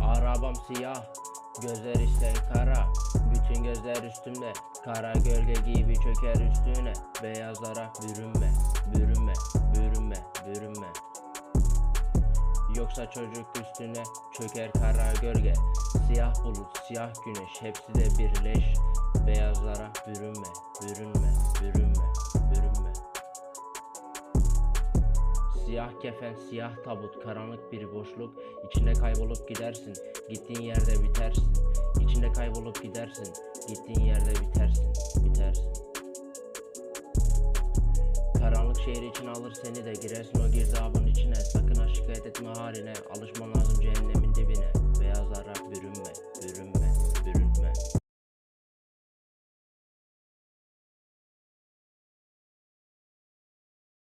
Arabam siyah, gözler ise kara. Bütün gözler üstümde, kara gölge gibi çöker üstüne. Beyazlara bürünme, bürünme, bürünme, bürünme. Yoksa çocuk üstüne çöker kara gölge. Siyah bulut, siyah güneş hepsi de birleş. Beyazlara bürünme, bürünme, bürünme Siyah kefen, siyah tabut, karanlık bir boşluk. İçinde kaybolup gidersin, gittiğin yerde bitersin. İçinde kaybolup gidersin, gittiğin yerde bitersin, bitersin. Karanlık şehir için alır seni de girersin o girdabın içine. Sakın ha